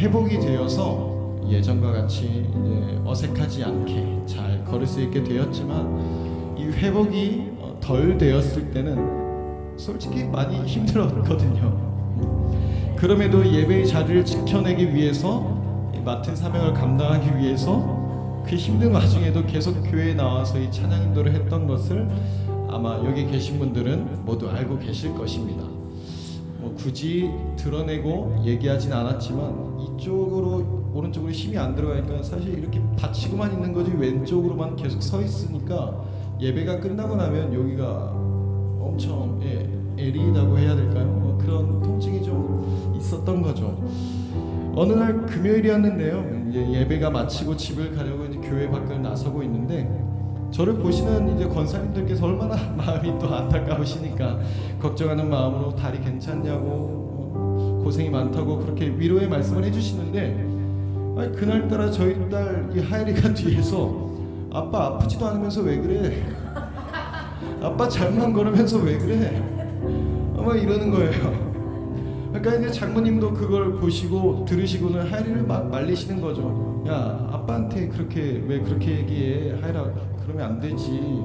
회복이 되어서 예전과 같이 이제 어색하지 않게 잘 걸을 수 있게 되었지만 이 회복이 어, 덜 되었을 때는 솔직히 많이 힘들었거든요. 그럼에도 예배의 자리를 지켜내기 위해서 이 맡은 사명을 감당하기 위해서 그 힘든 와중에도 계속 교회에 나와서 이 찬양 인도를 했던 것을 아마 여기 계신 분들은 모두 알고 계실 것입니다. 뭐 굳이 드러내고 얘기하진 않았지만 이쪽으로 오른쪽으로 힘이 안 들어가니까 사실 이렇게 받치고만 있는 거지 왼쪽으로만 계속 서 있으니까 예배가 끝나고 나면 여기가 엄청 예, 애리다고 해야 될까요? 뭐 그런 통증이 좀 있었던 거죠. 어느 날 금요일이었는데요. 이제 예배가 마치고 집을 가려고 이제 교회 밖을 나서고 있는데 저를 보시는 이제 권사님들께서 얼마나 마음이 또 안타까우시니까 걱정하는 마음으로 다리 괜찮냐고 뭐 고생이 많다고 그렇게 위로의 말씀을 해주시는데 그날따라 저희 딸 이 하율이가 뒤에서 아빠 아프지도 않으면서 왜 그래? 아빠 잘만 걸으면서 왜 그래? 아마 이러는 거예요. 그러니까 이제 장모님도 그걸 보시고 들으시고는 하율이를 막 말리시는 거죠. 야 아빠한테 그렇게 왜 그렇게 얘기해 하율아 그러면 안 되지.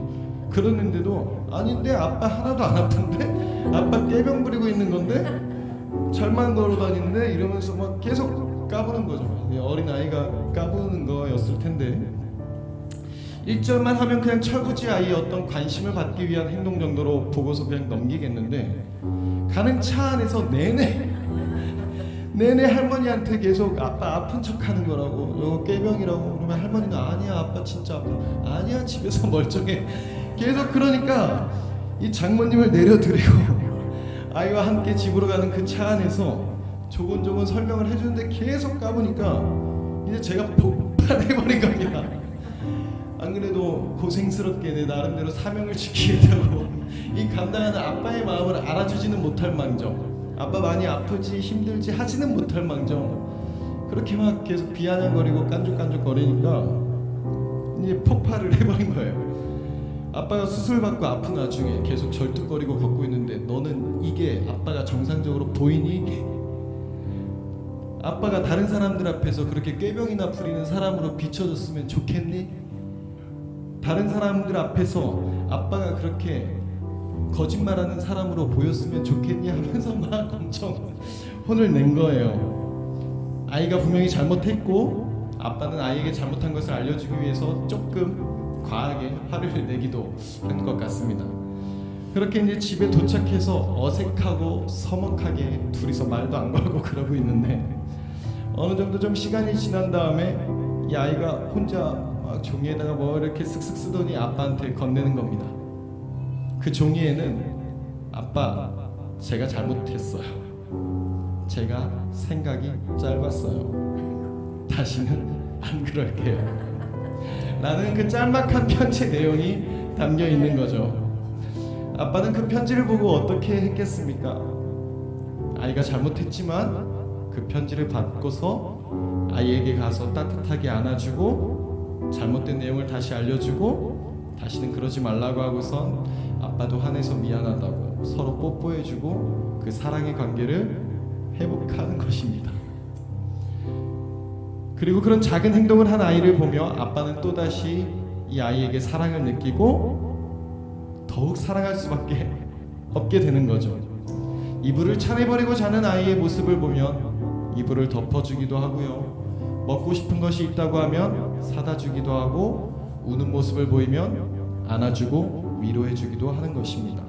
그러는데도 아닌데 아빠 하나도 안 아픈데 아빠 떼병 부리고 있는 건데 잘만 걸어 다니는데 이러면서 막 계속 까부는 거죠. 어린 아이가 까부는 거였을 텐데 1절만 하면 그냥 철부지 아이의 어떤 관심을 받기 위한 행동 정도로 보고서 그냥 넘기겠는데 가는 차 안에서 내내 내내 할머니한테 계속 아빠 아픈 척 하는 거라고 이거 깨병이라고 그러면 할머니는 아니야 아빠 진짜 아파. 아니야 집에서 멀쩡해. 계속 그러니까 이 장모님을 내려드리고 아이와 함께 집으로 가는 그 차 안에서 조곤조곤 설명을 해주는데 계속 까보니까 이제 제가 폭발해버린 겁니다. 안 그래도 고생스럽게 내 나름대로 사명을 지키겠다고 이 감당하는 아빠의 마음을 알아주지는 못할 망정 아빠 많이 아프지 힘들지 하지는 못할 망정 그렇게 막 계속 비아냥거리고 깐죽깐죽거리니까 이제 폭발을 해버린 거예요 아빠가 수술받고 아픈 와중에 계속 절뚝거리고 걷고 있는데 너는 이게 아빠가 정상적으로 보이니? 아빠가 다른 사람들 앞에서 그렇게 꾀병이나 부리는 사람으로 비춰졌으면 좋겠니? 다른 사람들 앞에서 아빠가 그렇게 거짓말하는 사람으로 보였으면 좋겠니 하면서 혼을 낸 거예요. 아이가 분명히 잘못했고 아빠는 아이에게 잘못한 것을 알려주기 위해서 조금 과하게 화를 내기도 한 것 같습니다. 그렇게 이제 집에 도착해서 어색하고 서먹하게 둘이서 말도 안 걸고 그러고 있는데 어느 정도 좀 시간이 지난 다음에 이 아이가 혼자 막 종이에다가 뭐 이렇게 쓱쓱 쓰더니 아빠한테 건네는 겁니다. 그 종이에는 아빠 제가 잘못했어요. 제가 생각이 짧았어요. 다시는 안 그럴게요. 라는 그 짤막한 편지 내용이 담겨 있는 거죠. 아빠는 그 편지를 보고 어떻게 했겠습니까? 아이가 잘못했지만 그 편지를 받고서 아이에게 가서 따뜻하게 안아주고 잘못된 내용을 다시 알려주고 다시는 그러지 말라고 하고선 아빠도 화내서 미안하다고 서로 뽀뽀해주고 그 사랑의 관계를 회복하는 것입니다. 그리고 그런 작은 행동을 한 아이를 보며 아빠는 또다시 이 아이에게 사랑을 느끼고 더욱 사랑할 수밖에 없게 되는 거죠. 이불을 차내버리고 자는 아이의 모습을 보면 이불을 덮어주기도 하고요. 먹고 싶은 것이 있다고 하면 사다 주기도 하고 우는 모습을 보이면 안아주고 위로해주기도 하는 것입니다.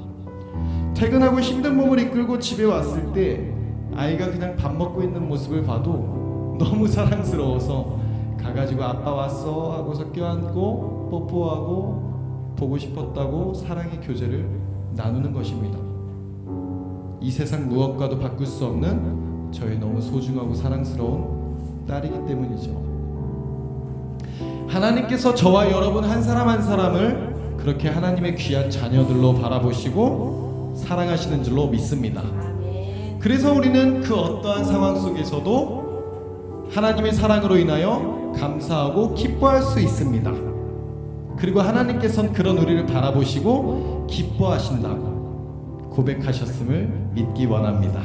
퇴근하고 힘든 몸을 이끌고 집에 왔을 때 아이가 그냥 밥 먹고 있는 모습을 봐도 너무 사랑스러워서 가가지고 아빠 왔어 하고서 껴안고 뽀뽀하고 보고 싶었다고 사랑의 교제를 나누는 것입니다. 이 세상 무엇과도 바꿀 수 없는 저의 너무 소중하고 사랑스러운 딸이기 때문이죠. 하나님께서 저와 여러분 한 사람 한 사람을 그렇게 하나님의 귀한 자녀들로 바라보시고 사랑하시는 줄로 믿습니다. 그래서 우리는 그 어떠한 상황 속에서도 하나님의 사랑으로 인하여 감사하고 기뻐할 수 있습니다. 그리고 하나님께서는 그런 우리를 바라보시고 기뻐하신다고 고백하셨음을 믿기 원합니다.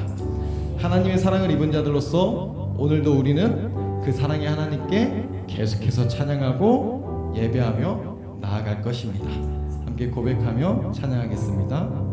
하나님의 사랑을 입은 자들로서 오늘도 우리는 그 사랑의 하나님께 계속해서 찬양하고 예배하며 나아갈 것입니다. 함께 고백하며 찬양하겠습니다.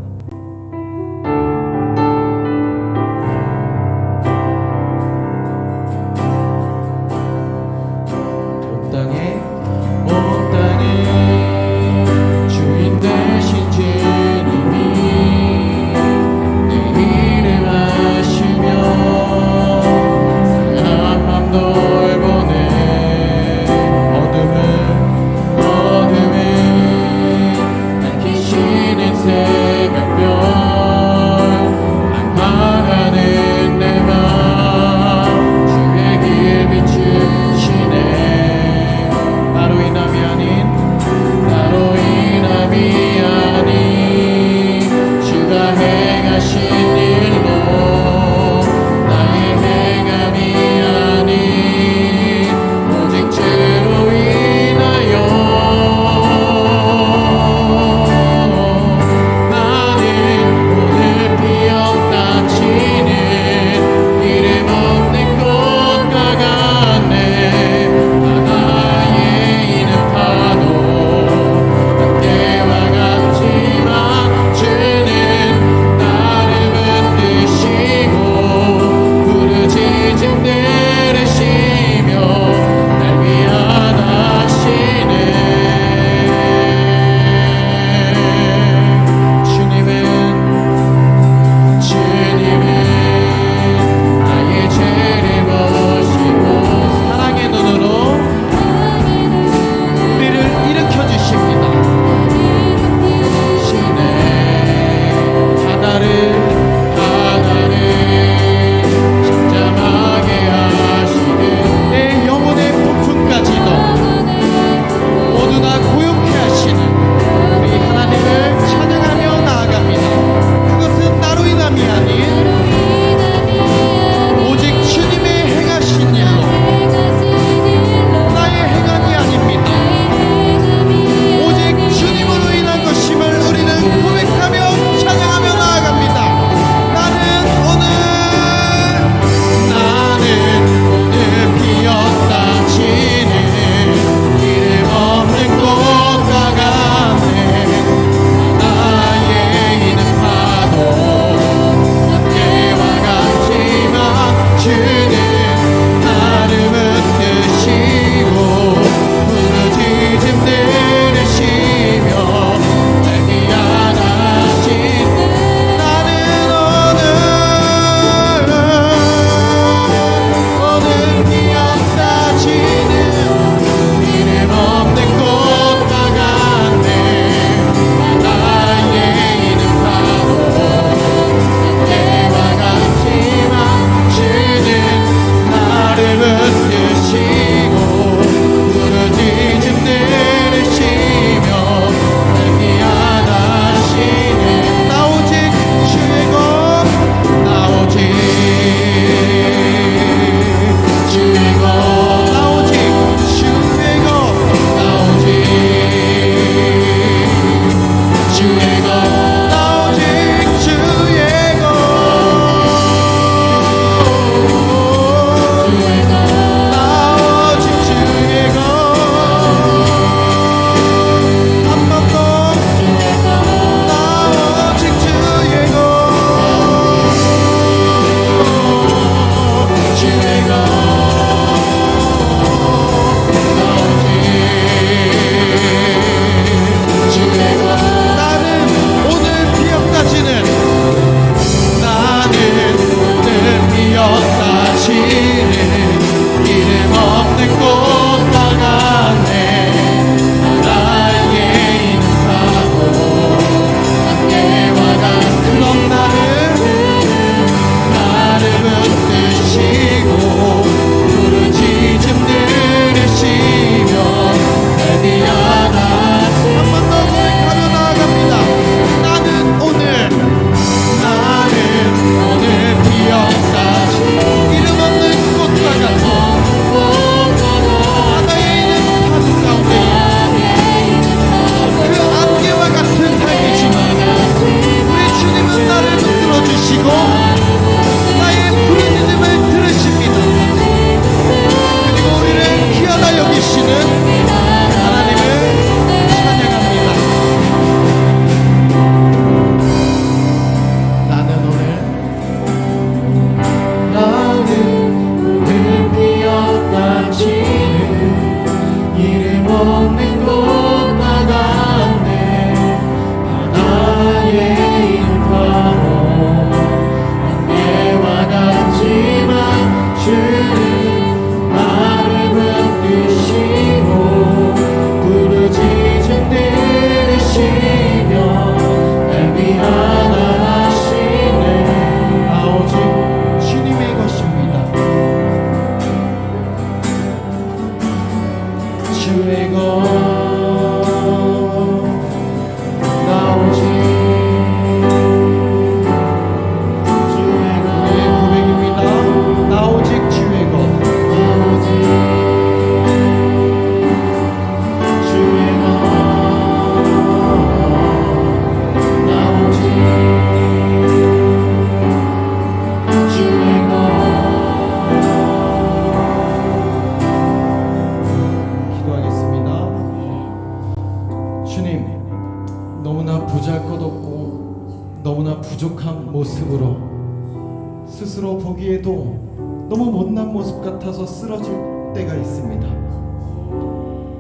같아서 쓰러질 때가 있습니다.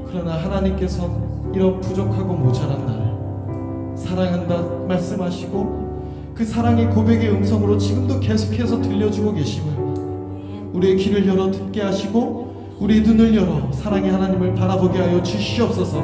그러나 하나님께서 이런 부족하고 모자란 나를 사랑한다 말씀하시고 그 사랑의 고백의 음성으로 지금도 계속해서 들려주고 계심을 우리의 귀를 열어 듣게 하시고 우리의 눈을 열어 사랑의 하나님을 바라보게 하여 주시옵소서